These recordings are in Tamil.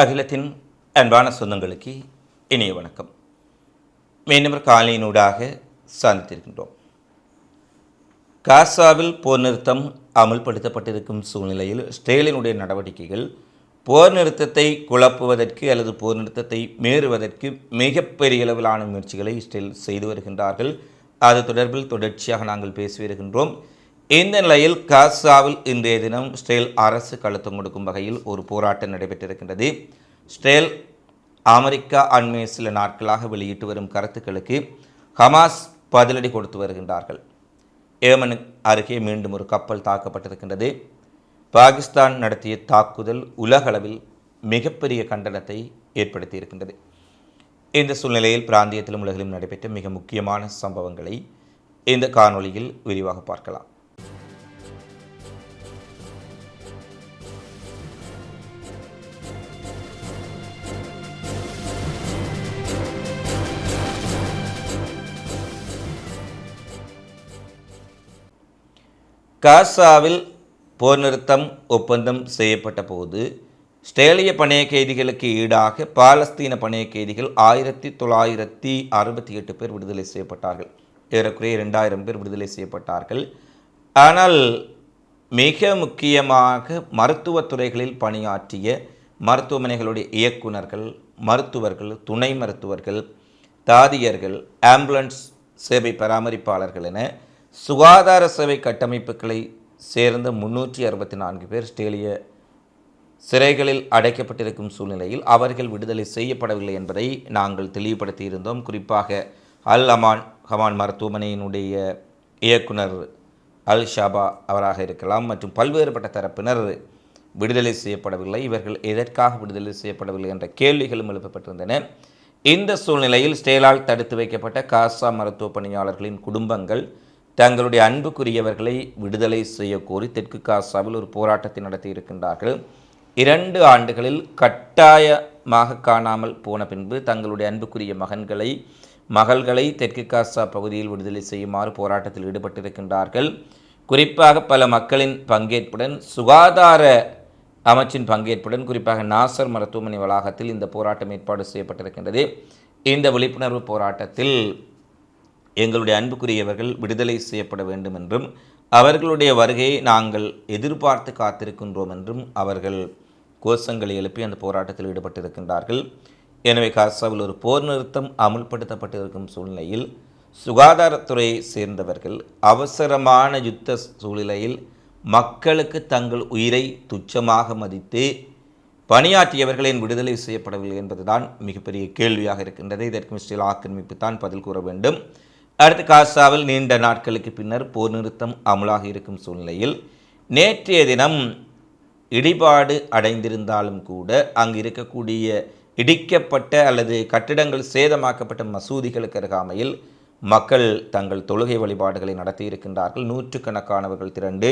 அகிலத்தின் அன்பான சொந்தங்களுக்கு இனிய வணக்கம். மீண்டும் காலையினூடாக சந்தித்திருக்கின்றோம். காசாவில் போர் நிறுத்தம் அமல்படுத்தப்பட்டிருக்கும் சூழ்நிலையில் ஸ்டேலினுடைய நடவடிக்கைகள் போர் நிறுத்தத்தை குழப்புவதற்கு அல்லது போர் நிறுத்தத்தை மீறுவதற்கு மிகப்பெரிய அளவிலான முயற்சிகளை இஸ்ரேல் செய்து வருகின்றார்கள். அது தொடர்பில் தொடர்ச்சியாக நாங்கள் பேசி வருகின்றோம். இந்த நிலையில் காசாவில் இன்றைய தினம் ஸ்டேல் அரசு கழுத்தம் கொடுக்கும் வகையில் ஒரு போராட்டம் நடைபெற்றிருக்கின்றது. ஸ்டேல் அமெரிக்கா அண்மைய சில நாட்களாக வெளியிட்டு வரும் கருத்துக்களுக்கு ஹமாஸ் பதிலடி கொடுத்து வருகின்றார்கள். ஏமன் அருகே மீண்டும் ஒரு கப்பல் தாக்கப்பட்டிருக்கின்றது. பாகிஸ்தான் நடத்திய தாக்குதல் உலகளவில் மிகப்பெரிய கண்டனத்தை ஏற்படுத்தியிருக்கின்றது. இந்த சூழ்நிலையில் பிராந்தியத்திலும் உலகிலும் நடைபெற்ற மிக முக்கியமான சம்பவங்களை இந்த காணொளியில் விரிவாக பார்க்கலாம். காசாவில் போர் நிறுத்தம் ஒப்பந்தம் செய்யப்பட்ட போது ஸ்டேலிய பணைய கைதிகளுக்கு ஈடாக பாலஸ்தீன பணைய கைதிகள் ஆயிரத்தி தொள்ளாயிரத்தி அறுபத்தி எட்டு பேர் விடுதலை செய்யப்பட்டார்கள். ஏறக்குறைய இரண்டாயிரம் பேர் விடுதலை செய்யப்பட்டார்கள். ஆனால் மிக முக்கியமாக மருத்துவத்துறைகளில் பணியாற்றிய மருத்துவமனைகளுடைய இயக்குனர்கள் மருத்துவர்கள் துணை மருத்துவர்கள் தாதியர்கள் ஆம்புலன்ஸ் சேவை பராமரிப்பாளர்கள் என சுகாதார சேவை கட்டமைப்புகளை சேர்ந்த முன்னூற்றி அறுபத்தி நான்கு பேர் ஸ்டேலிய சிறைகளில் அடைக்கப்பட்டிருக்கும் சூழ்நிலையில் அவர்கள் விடுதலை செய்யப்படவில்லை என்பதை நாங்கள் தெளிவுபடுத்தியிருந்தோம். குறிப்பாக அல் அமான் ஹமான் மருத்துவமனையினுடைய இயக்குனர் அல் ஷாபா அவராக இருக்கலாம் மற்றும் பல்வேறுபட்ட தரப்பினர் விடுதலை செய்யப்படவில்லை. இவர்கள் எதற்காக விடுதலை செய்யப்படவில்லை என்ற கேள்விகளும் எழுப்பப்பட்டிருந்தன. இந்த சூழ்நிலையில் ஸ்டேலால் தடுத்து வைக்கப்பட்ட காசா மருத்துவ பணியாளர்களின் குடும்பங்கள் தங்களுடைய அன்புக்குரியவர்களை விடுதலை செய்யக்கோரி தெற்கு காசாவில் ஒரு போராட்டத்தை நடத்தி இருக்கின்றார்கள். இரண்டு ஆண்டுகளில் கட்டாயமாக காணாமல் போன பின்பு தங்களுடைய அன்புக்குரிய மகன்களை மகள்களை தெற்கு காசா பகுதியில் விடுதலை செய்யுமாறு போராட்டத்தில் ஈடுபட்டிருக்கின்றார்கள். குறிப்பாக பல மக்களின் பங்கேற்புடன் சுகாதார அமைச்சின் பங்கேற்புடன் குறிப்பாக நாசர் மருத்துவமனை வளாகத்தில் இந்த போராட்டம் ஏற்பாடு செய்யப்பட்டிருக்கின்றது. இந்த விழிப்புணர்வு போராட்டத்தில் எங்களுடைய அன்புக்குரியவர்கள் விடுதலை செய்யப்பட வேண்டும் என்றும் அவர்களுடைய வருகையை நாங்கள் எதிர்பார்த்து காத்திருக்கின்றோம் என்றும் அவர்கள் கோஷங்களை எழுப்பி அந்த போராட்டத்தில் ஈடுபட்டிருக்கின்றார்கள். எனவே காசாவில் ஒரு போர் நிறுத்தம் அமுல்படுத்தப்பட்டிருக்கும் சூழ்நிலையில் சுகாதாரத்துறையை சேர்ந்தவர்கள் அவசரமான யுத்த சூழ்நிலையில் மக்களுக்கு தங்கள் உயிரை துச்சமாக மதித்து பணியாற்றியவர்களின் விடுதலை செய்யப்படவில்லை என்பதுதான் மிகப்பெரிய கேள்வியாக இருக்கின்றது. இதற்கு மிஸ்டர் ஆக்கிரமிப்பு தான் பதில் கூற வேண்டும். அடுத்து காசாவில் நீண்ட நாட்களுக்கு பின்னர் போர் நிறுத்தம் அமலாக இருக்கும் சூழ்நிலையில் நேற்றைய தினம் இடிபாடு அடைந்திருந்தாலும் கூட அங்கு இருக்கக்கூடிய இடிக்கப்பட்ட அல்லது கட்டிடங்கள் சேதமாக்கப்பட்ட மசூதிகளுக்கு அருகாமையில் மக்கள் தங்கள் தொழுகை வழிபாடுகளை நடத்தியிருக்கின்றார்கள். நூற்றுக்கணக்கானவர்கள் திரண்டு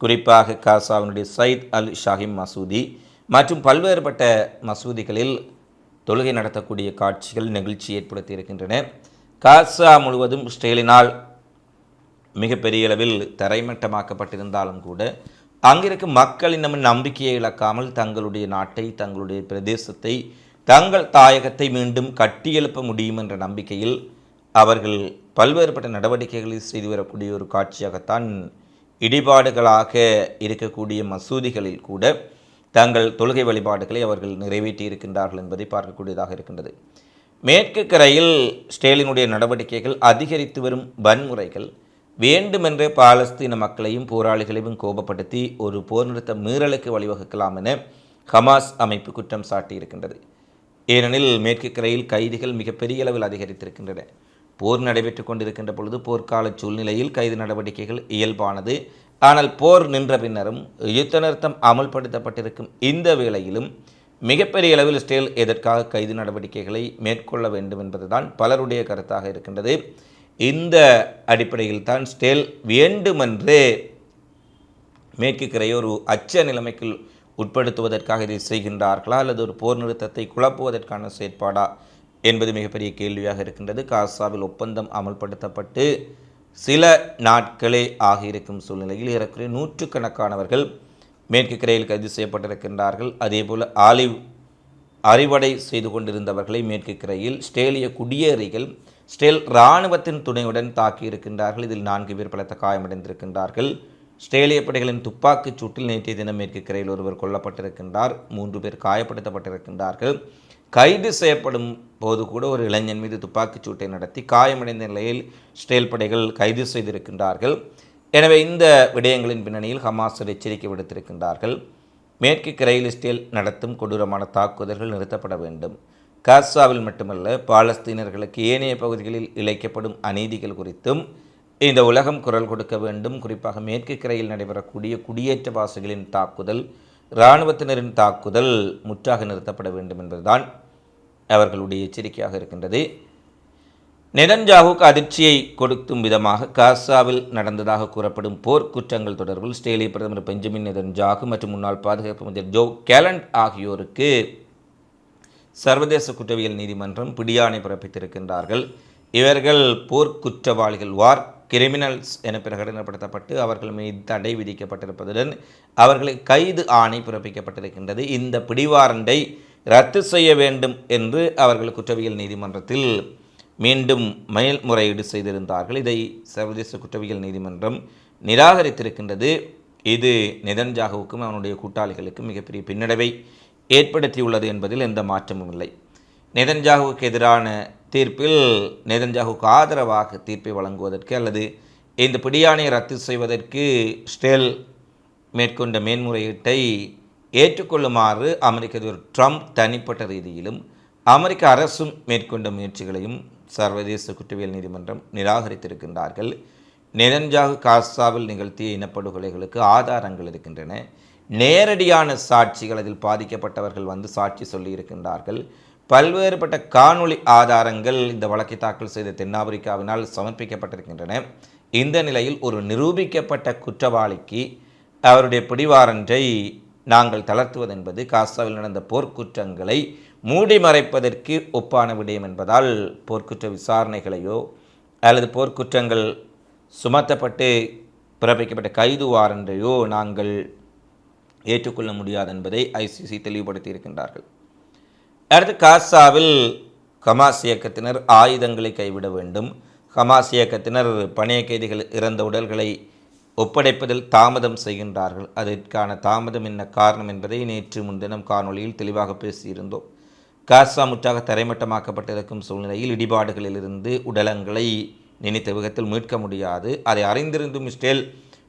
குறிப்பாக காசாவினுடைய சயித் அல் ஷாஹிம் மசூதி மற்றும் பல்வேறுபட்ட மசூதிகளில் தொழுகை நடத்தக்கூடிய காட்சிகள் நிகழ்ச்சி ஏற்படுத்தியிருக்கின்றன. காசா முழுவதும் ஸ்டேலினால் மிகப்பெரிய அளவில் தரைமட்டமாக்கப்பட்டிருந்தாலும் கூட அங்கிருக்கும் மக்கள் இன்னும் நம்பிக்கையை இழக்காமல் தங்களுடைய நாட்டை தங்களுடைய பிரதேசத்தை தங்கள் தாயகத்தை மீண்டும் கட்டியெழுப்ப முடியும் என்ற நம்பிக்கையில் அவர்கள் பல்வேறுபட்ட நடவடிக்கைகளை செய்து வரக்கூடிய ஒரு காட்சியாகத்தான் இடிபாடுகளாக இருக்கக்கூடிய மசூதிகளில் கூட தங்கள் தொழுகை வழிபாடுகளை அவர்கள் நிறைவேற்றி இருக்கின்றார்கள் என்பதை பார்க்கக்கூடியதாக இருக்கின்றது. மேற்கு கரையில் ஸ்டேலினுடைய நடவடிக்கைகள் அதிகரித்து வரும் வன்முறைகள் வேண்டுமென்றே பாலஸ்தீன மக்களையும் போராளிகளையும் கோபப்படுத்தி ஒரு போர் நிறுத்த மீறலுக்கு வழிவகுக்கலாம் என ஹமாஸ் அமைப்பு குற்றம் சாட்டியிருக்கின்றது. ஏனெனில் மேற்கு கரையில் கைதிகள் மிகப்பெரிய அளவில் அதிகரித்திருக்கின்றன. போர் நடைபெற்று கொண்டிருக்கின்ற பொழுது போர்க்கால சூழ்நிலையில் கைது நடவடிக்கைகள் இயல்பானது. ஆனால் போர் நின்ற பின்னரும் யுத்த நிறுத்தம் அமல்படுத்தப்பட்டிருக்கும் இந்த வேளையிலும் மிகப்பெரிய அளவில் ஸ்டேல் எதற்காக கைது நடவடிக்கைகளை மேற்கொள்ள வேண்டும் என்பதுதான் பலருடைய கருத்தாக இருக்கின்றது. இந்த அடிப்படையில் தான் ஸ்டேல் வேண்டுமென்றே மேற்கு கரையை ஒரு அச்ச நிலைமைக்கு உட்படுத்துவதற்காக இதை செய்கின்றார்களா? அல்லது ஒரு போர் நிறுத்தத்தை குழப்புவதற்கான செயற்பாடா? என்பது மிகப்பெரிய கேள்வியாக இருக்கின்றது. காசாவில் ஒப்பந்தம் அமல்படுத்தப்பட்டு சில நாட்களே ஆகியிருக்கும் சூழ்நிலையில் ஏறக்குறைய நூற்றுக்கணக்கானவர்கள் மேற்கு கரையில் கைது செய்யப்பட்டிருக்கின்றார்கள். அதேபோல் ஆலிவ் அறிவடை செய்து கொண்டிருந்தவர்களை மேற்கு கரையில் ஸ்டேலிய குடியேறிகள் ஸ்டேல் இராணுவத்தின் துணையுடன் தாக்கியிருக்கின்றார்கள். இதில் நான்கு பேர் பலத்த காயமடைந்திருக்கின்றார்கள். ஸ்டேலிய படைகளின் துப்பாக்கிச் சூட்டில் நேற்றைய தினம் மேற்கு கரையில் ஒருவர் கொல்லப்பட்டிருக்கின்றார். மூன்று பேர் காயப்படுத்தப்பட்டிருக்கின்றார்கள். கைது செய்யப்படும் போது கூட ஒரு இளைஞன் மீது துப்பாக்கிச் சூட்டை நடத்தி காயமடைந்த நிலையில் ஸ்டேல் படைகள் கைது செய்திருக்கின்றார்கள். எனவே இந்த விடயங்களின் பின்னணியில் ஹமாஸ் ஒரு எச்சரிக்கை விடுத்திருக்கின்றார்கள். மேற்கு கிரையில் இஸ்ரேல் நடத்தும் கொடூரமான தாக்குதல்கள் நிறுத்தப்பட வேண்டும். காசாவில் மட்டுமல்ல பாலஸ்தீனர்களுக்கு ஏனைய பகுதிகளில் இழைக்கப்படும் அநீதிகள் குறித்தும் இந்த உலகம் குரல் கொடுக்க வேண்டும். குறிப்பாக மேற்கு கரையில் நடைபெறக்கூடிய குடியேற்றவாசிகளின் தாக்குதல் இராணுவத்தினரின் தாக்குதல் முற்றாக நிறுத்தப்பட வேண்டும் என்பதுதான் அவர்களுடைய எச்சரிக்கையாக இருக்கின்றது. நெதன்ஜாவுக்கு அதிர்ச்சியை கொடுக்கும் விதமாக காசாவில் நடந்ததாக கூறப்படும் போர்க்குற்றங்கள் தொடர்பில் ஸ்டேலிய பிரதமர் பெஞ்சமின் நெதன்ஜாகு மற்றும் முன்னாள் பாதுகாப்பு அமைச்சர் ஜோ கேலண்ட் ஆகியோருக்கு சர்வதேச குற்றவியல் நீதிமன்றம் பிடியாணை பிறப்பித்திருக்கின்றார்கள். இவர்கள் போர்க்குற்றவாளிகள் வார் கிரிமினல்ஸ் என பிரகடனப்படுத்தப்பட்டு அவர்கள் மீது தடை விதிக்கப்பட்டிருப்பதுடன் அவர்களை கைது ஆணை பிறப்பிக்கப்பட்டிருக்கின்றது. இந்த பிடிவாரண்டை ரத்து செய்ய வேண்டும் என்று அவர்கள் குற்றவியல் நீதிமன்றத்தில் மீண்டும் மேல்முறையீடு செய்திருந்தார்கள். இதை சர்வதேச குற்றவியல் நீதிமன்றம் நிராகரித்திருக்கின்றது. இது நெதன்ஜாகவுக்கும் அவனுடைய கூட்டாளிகளுக்கும் மிகப்பெரிய பின்னடைவை ஏற்படுத்தியுள்ளது என்பதில் எந்த மாற்றமும் இல்லை. நெதன்ஜாகுவுக்கு எதிரான தீர்ப்பில் நெதன்ஜாகுவுக்கு ஆதரவாக தீர்ப்பை வழங்குவதற்கு அல்லது இந்த பிடியாணையை ரத்து செய்வதற்கு ஸ்டெல் மேற்கொண்ட மேன்முறையீட்டை ஏற்றுக்கொள்ளுமாறு அமெரிக்க அதிபர் ட்ரம்ப் தனிப்பட்ட ரீதியிலும் அமெரிக்க அரசும் மேற்கொண்ட முயற்சிகளையும் சர்வதேச குற்றவியல் நீதிமன்றம் நிராகரித்திருக்கின்றார்கள். நெதன்ஜாகு காசாவில் நிகழ்த்திய இனப்படுகொலைகளுக்கு ஆதாரங்கள் இருக்கின்றன. நேரடியான சாட்சிகள் அதில் பாதிக்கப்பட்டவர்கள் வந்து சாட்சி சொல்லியிருக்கின்றார்கள். பல்வேறுபட்ட காணொளி ஆதாரங்கள் இந்த வழக்கை தாக்கல் செய்த தென்னாப்பிரிக்காவினால் சமர்ப்பிக்கப்பட்டிருக்கின்றன. இந்த நிலையில் ஒரு நிரூபிக்கப்பட்ட குற்றவாளிக்கு அவருடைய பிடிவாரன்றை நாங்கள் தளர்த்துவது என்பது காசாவில் நடந்த போர்க்குற்றங்களை மூடி மறைப்பதற்கு ஒப்பான விடயம் என்பதால் போர்க்குற்ற விசாரணைகளையோ அல்லது போர்க்குற்றங்கள் சுமத்தப்பட்டு பிறப்பிக்கப்பட்ட கைது வாரண்டையோ நாங்கள் ஏற்றுக்கொள்ள முடியாது என்பதை ஐசிசி தெளிவுபடுத்தி இருக்கின்றார்கள் அடுத்து காசாவில் ஹமாஸ் இயக்கத்தினர் ஆயுதங்களை கைவிட வேண்டும். ஹமாஸ் இயக்கத்தினர் பணைய கைதிகள் இறந்த உடல்களை ஒப்படைப்பதில் தாமதம் செய்கின்றார்கள். அதற்கான தாமதம் என்ன காரணம் என்பதை நேற்று முன்தினம் காணொளியில் தெளிவாக பேசியிருந்தோம். காசா முற்றாக தரைமட்டமாக்கப்பட்டிருக்கும் சூழ்நிலையில் இடிபாடுகளிலிருந்து உடலங்களை நினைத்த விதத்தில் மீட்க முடியாது. அதை அறிந்திருந்தும் இஸ்ரேல்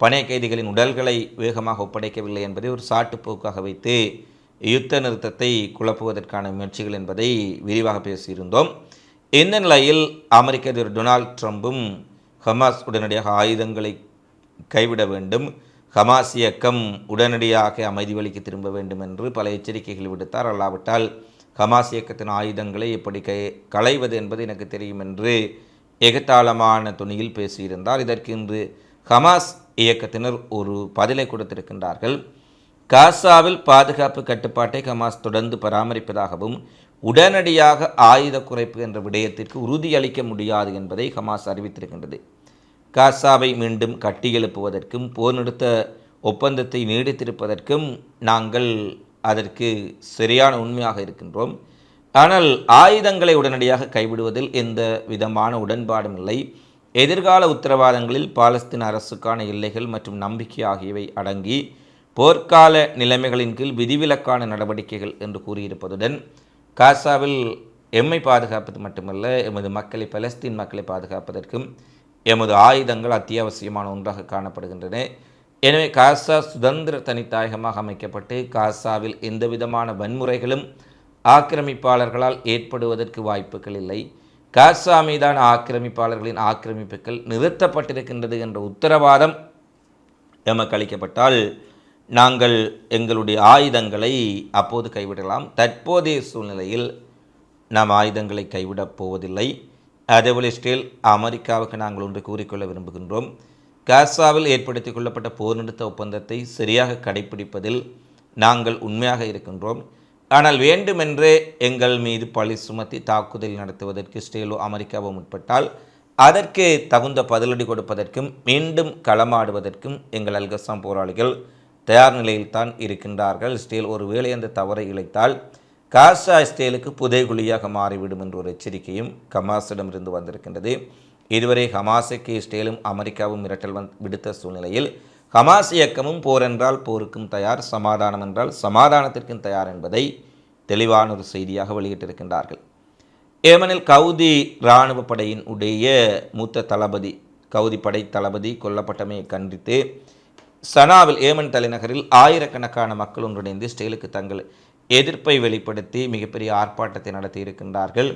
பணைய கைதிகளின் உடல்களை வேகமாக ஒப்படைக்கவில்லை என்பதை ஒரு சாட்டுப்போக்காக வைத்து யுத்த நிறுத்தத்தை குழப்புவதற்கான முயற்சிகள் என்பதை விரிவாக பேசியிருந்தோம். இந்த நிலையில் அமெரிக்க அதிபர் டொனால்ட் ட்ரம்பும் ஹமாஸ் உடனடியாக ஆயுதங்களை கைவிட வேண்டும். ஹமாஸ் இயக்கம் உடனடியாக அமைதி வழிக்கு திரும்ப வேண்டும் என்று பல எச்சரிக்கைகள் விடுத்தார். அல்லாவிட்டால் ஹமாஸ் இயக்கத்தின் ஆயுதங்களை எப்படி கை களைவது என்பது எனக்கு தெரியும் என்று எகத்தாளமான துணியில் பேசியிருந்தார். இதற்கு இன்று ஹமாஸ் இயக்கத்தினர் ஒரு பதிலை கொடுத்திருக்கின்றார்கள். காசாவில் பாதுகாப்பு கட்டுப்பாட்டை ஹமாஸ் தொடர்ந்து பராமரிப்பதாகவும் உடனடியாக ஆயுத குறைப்பு என்ற விடயத்திற்கு உறுதியளிக்க முடியாது என்பதை ஹமாஸ் அறிவித்திருக்கின்றது. காசாவை மீண்டும் கட்டியெழுப்புவதற்கும் போர் நிறுத்த ஒப்பந்தத்தை நீடித்திருப்பதற்கும் நாங்கள் அதற்கு சரியான உண்மையாக இருக்கின்றோம். ஆனால் ஆயுதங்களை உடனடியாக கைவிடுவதில் எந்த விதமான உடன்பாடும் இல்லை. எதிர்கால உத்தரவாதங்களில் பாலஸ்தீன அரசுக்கான எல்லைகள் மற்றும் நம்பிக்கை ஆகியவை அடங்கி போர்க்கால நிலைமைகளின் கீழ் விதிவிலக்கான நடவடிக்கைகள் என்று கூறியிருப்பதுடன் காசாவில் எம்மை பாதுகாப்பது மட்டுமல்ல எமது மக்களை பலஸ்தீன் மக்களை பாதுகாப்பதற்கும் எமது ஆயுதங்கள் அத்தியாவசியமான ஒன்றாக காணப்படுகின்றன. எனவே காசா சுதந்திர தனித்தாயகமாக அமைக்கப்பட்டு காசாவில் எந்த விதமான வன்முறைகளும் ஆக்கிரமிப்பாளர்களால் ஏற்படுவதற்கு வாய்ப்புகள் இல்லை. காசா மீதான ஆக்கிரமிப்பாளர்களின் ஆக்கிரமிப்புகள் நிறுத்தப்பட்டிருக்கின்றது என்ற உத்தரவாதம் எமக்கு அளிக்கப்பட்டால் நாங்கள் எங்களுடைய ஆயுதங்களை அப்போது கைவிடலாம். தற்போதைய சூழ்நிலையில் நாம் ஆயுதங்களை கைவிடப் போவதில்லை. அதேபோல் ஸ்டில் அமெரிக்காவுக்கு நாங்கள் ஒன்று கூறிக்கொள்ள விரும்புகின்றோம். காசாவில் ஏற்படுத்தி கொள்ளப்பட்ட போர் நிறுத்த ஒப்பந்தத்தை சரியாக கடைபிடிப்பதில் நாங்கள் உண்மையாக இருக்கின்றோம். ஆனால் வேண்டுமென்றே எங்கள் மீது பழி சுமத்தி தாக்குதல் நடத்துவதற்கு இஸ்ரேலோ அமெரிக்காவோ முற்பட்டால் அதற்கு தகுந்த பதிலடி கொடுப்பதற்கும் மீண்டும் களமாடுவதற்கும் எங்கள் அல்கசாம் போராளிகள் தயார் நிலையில்தான் இருக்கின்றார்கள். இஸ்ரேல் ஒருவேளை அந்த தவறை இழைத்தால் காசா இஸ்ரேலுக்கு புதைகுழியாக மாறிவிடும் என்ற ஒரு எச்சரிக்கையும் கமாஸிடமிருந்து வந்திருக்கின்றது. இதுவரை ஹமாஸுக்கு இஸ்ரேலும் அமெரிக்காவும் மிரட்டல் வந் விடுத்த சூழ்நிலையில் ஹமாஸ் இயக்கமும் போர் என்றால் போருக்கும் தயார் சமாதானம் என்றால் சமாதானத்திற்கும் தயார் என்பதை தெளிவான ஒரு செய்தியாக வெளியிட்டிருக்கின்றார்கள். ஏமனில் கவுதி இராணுவ படையின் உடைய மூத்த தளபதி கவுதி படை தளபதி கொல்லப்பட்டமையை கண்டித்து சனாவில் ஏமன் தலைநகரில் ஆயிரக்கணக்கான மக்கள் ஒன்றிணைந்து ஸ்டேலுக்கு தங்கள் எதிர்ப்பை வெளிப்படுத்தி மிகப்பெரிய ஆர்ப்பாட்டத்தை நடத்தி இருக்கின்றார்கள்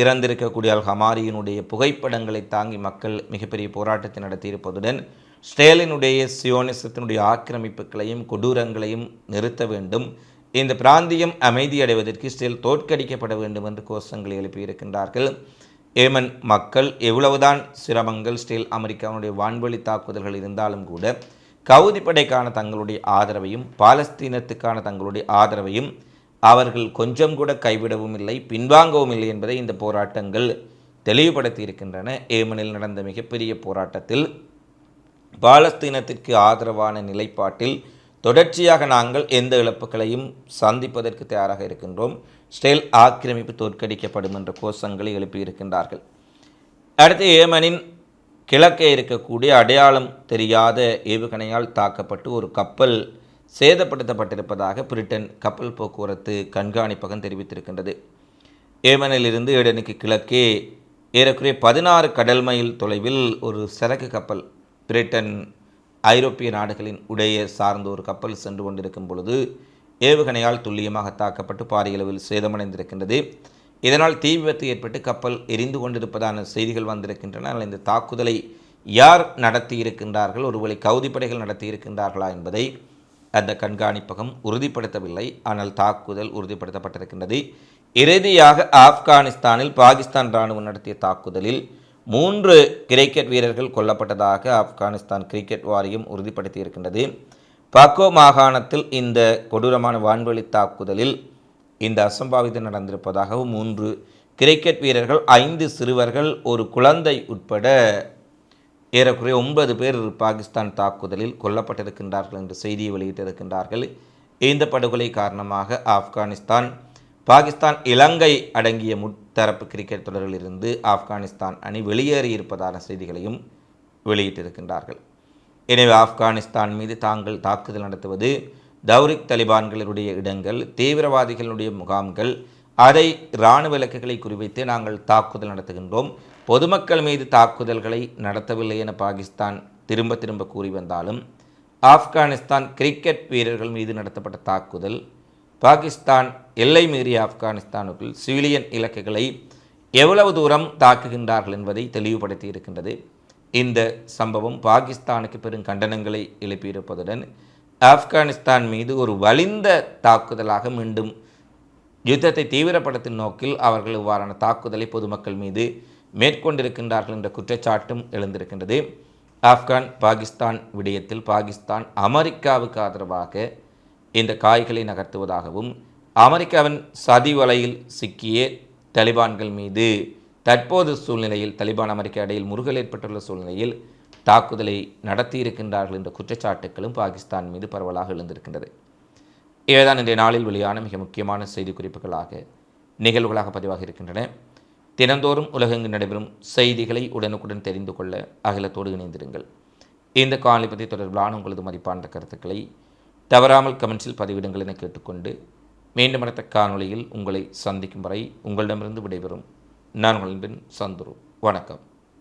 இறந்திருக்கக்கூடிய அல் ஹமாரியினுடைய புகைப்படங்களை தாங்கி மக்கள் மிகப்பெரிய போராட்டத்தை நடத்தியிருப்பதுடன் ஸ்டேலினுடைய சியோனிசத்தினுடைய ஆக்கிரமிப்புகளையும் கொடூரங்களையும் நிறுத்த வேண்டும். இந்த பிராந்தியம் அமைதியடைவதற்கு ஸ்டேல் தோற்கடிக்கப்பட வேண்டும் என்று கோஷங்களை எழுப்பியிருக்கின்றார்கள். ஏமன் மக்கள் எவ்வளவுதான் சிரமங்கள் ஸ்டேல் அமெரிக்காவுடைய வான்வழி தாக்குதல்கள் இருந்தாலும் கூட கவுதி படைக்கான தங்களுடைய ஆதரவையும் பாலஸ்தீனத்துக்கான தங்களுடைய ஆதரவையும் அவர்கள் கொஞ்சம் கூட கைவிடவும் இல்லை பின்வாங்கவும் இல்லை என்பதை இந்த போராட்டங்கள் தெளிவுபடுத்தி இருக்கின்றன ஏமனில் நடந்த மிகப்பெரிய போராட்டத்தில் பாலஸ்தீனத்திற்கு ஆதரவான நிலைப்பாட்டில் தொடர்ச்சியாக நாங்கள் எந்த இழப்புகளையும் சந்திப்பதற்கு தயாராக இருக்கின்றோம். ஸ்டெல் ஆக்கிரமிப்பு தோற்கடிக்கப்படும் என்ற கோஷங்களை எழுப்பியிருக்கின்றார்கள். அடுத்து ஏமனின் கிழக்கே இருக்கக்கூடிய அடையாளம் தெரியாத ஏவுகணையால் தாக்கப்பட்டு ஒரு கப்பல் சேதப்படுத்தப்பட்டிருப்பதாக பிரிட்டன் கப்பல் போக்குவரத்து கண்காணிப்பகம் தெரிவித்திருக்கின்றது. ஏமனிலிருந்து ஏடனுக்கு கிழக்கே ஏறக்குறைய பதினாறு கடல் மைல் தொலைவில் ஒரு சரக்கு கப்பல் பிரிட்டன் ஐரோப்பிய நாடுகளின் உடைய சார்ந்த ஒரு கப்பல் சென்று கொண்டிருக்கும் பொழுது ஏவுகணையால் துல்லியமாக தாக்கப்பட்டு பாரிய அளவில் சேதமடைந்திருக்கின்றது. இதனால் தீ விபத்து ஏற்பட்டு கப்பல் எரிந்து கொண்டிருப்பதான செய்திகள் வந்திருக்கின்றன. ஆனால் இந்த தாக்குதலை யார் நடத்தி இருக்கின்றார்கள் ஒருவேளை கவுதிப்படைகள் நடத்தியிருக்கின்றார்களா நடத்தி இருக்கின்றார்களா என்பதை அந்த கண்காணிப்பகம் உறுதிப்படுத்தவில்லை. ஆனால் தாக்குதல் உறுதிப்படுத்தப்பட்டிருக்கின்றது. இறுதியாக ஆப்கானிஸ்தானில் பாகிஸ்தான் இராணுவம் நடத்திய தாக்குதலில் மூன்று கிரிக்கெட் வீரர்கள் கொல்லப்பட்டதாக ஆப்கானிஸ்தான் கிரிக்கெட் வாரியம் உறுதிப்படுத்தியிருக்கின்றது. பக்கோ மாகாணத்தில் இந்த கொடூரமான வான்வெளி தாக்குதலில் இந்த அசம்பாவிதம் நடந்திருப்பதாகவும் மூன்று கிரிக்கெட் வீரர்கள் ஐந்து சிறுவர்கள் ஒரு குழந்தை உட்பட ஏறக்குறைய ஒன்பது பேர் பாகிஸ்தான் தாக்குதலில் கொல்லப்பட்டிருக்கின்றார்கள் என்று செய்தியை வெளியிட்டிருக்கின்றார்கள். இந்த படுகொலை காரணமாக ஆப்கானிஸ்தான் பாகிஸ்தான் இலங்கை அடங்கிய முத்தரப்பு கிரிக்கெட் தொடரிலிருந்து ஆப்கானிஸ்தான் அணி வெளியேறியிருப்பதான செய்திகளையும் வெளியிட்டிருக்கின்றார்கள். எனவே ஆப்கானிஸ்தான் மீது தாங்கள் தாக்குதல் நடத்துவது தௌரிக் தலிபான்களுடைய இடங்கள் தீவிரவாதிகளுடைய முகாம்கள் அதை இராணுவ இலக்குகளை குறிவைத்து நாங்கள் தாக்குதல் நடத்துகின்றோம். பொதுமக்கள் மீது தாக்குதல்களை நடத்தவில்லை என பாகிஸ்தான் திரும்ப திரும்ப கூறி வந்தாலும் ஆப்கானிஸ்தான் கிரிக்கெட் வீரர்கள் மீது நடத்தப்பட்ட தாக்குதல் பாகிஸ்தான் எல்லை மீறிய ஆப்கானிஸ்தானுக்குள் சிவிலியன் இலக்குகளை எவ்வளவு தூரம் தாக்குகின்றார்கள் என்பதை தெளிவுபடுத்தி இருக்கின்றது. இந்த சம்பவம் பாகிஸ்தானுக்கு பெரும் கண்டனங்களை எழுப்பியிருப்பதுடன் ஆப்கானிஸ்தான் மீது ஒரு வலிந்த தாக்குதலாக மீண்டும் யுத்தத்தை தீவிரப்படுத்தும் நோக்கில் அவர்கள் இவ்வாறான தாக்குதலை பொதுமக்கள் மீது மேற்கொண்டிருக்கின்றார்கள் என்ற குற்றச்சாட்டும் எழுந்திருக்கின்றது. ஆப்கான் பாகிஸ்தான் விடயத்தில் பாகிஸ்தான் அமெரிக்காவுக்கு ஆதரவாக இந்த காய்களை நகர்த்துவதாகவும் அமெரிக்காவின் சதி வலையில் சிக்கிய தலிபான்கள் மீது தற்போது சூழ்நிலையில் தலிபான் அமெரிக்கா இடையில் முருகல் ஏற்பட்டுள்ள சூழ்நிலையில் தாக்குதலை நடத்தியிருக்கின்றார்கள் என்ற குற்றச்சாட்டுகளும் பாகிஸ்தான் மீது பரவலாக எழுந்திருக்கின்றது. இவைதான் இன்றைய நாளில் வெளியான மிக முக்கியமான செய்தி குறிப்புகளாக நிகழ்வுகளாக பதிவாக இருக்கின்றன. தினந்தோறும் உலகெங்கு நடைபெறும் செய்திகளை உடனுக்குடன் தெரிந்து கொள்ள அகிலத்தோடு இணைந்திருங்கள். இந்த காணொலி பற்றி தொடர்பிலான உங்களது மதிப்பான கருத்துக்களை தவறாமல் கமெண்ட்ஸில் பதிவிடுங்கள் என கேட்டுக்கொண்டு மீண்டும் அடுத்த காணொளியில் உங்களை சந்திக்கும் வரை உங்களிடமிருந்து விடைபெறும் நான் உங்களின் சந்துரு. வணக்கம்.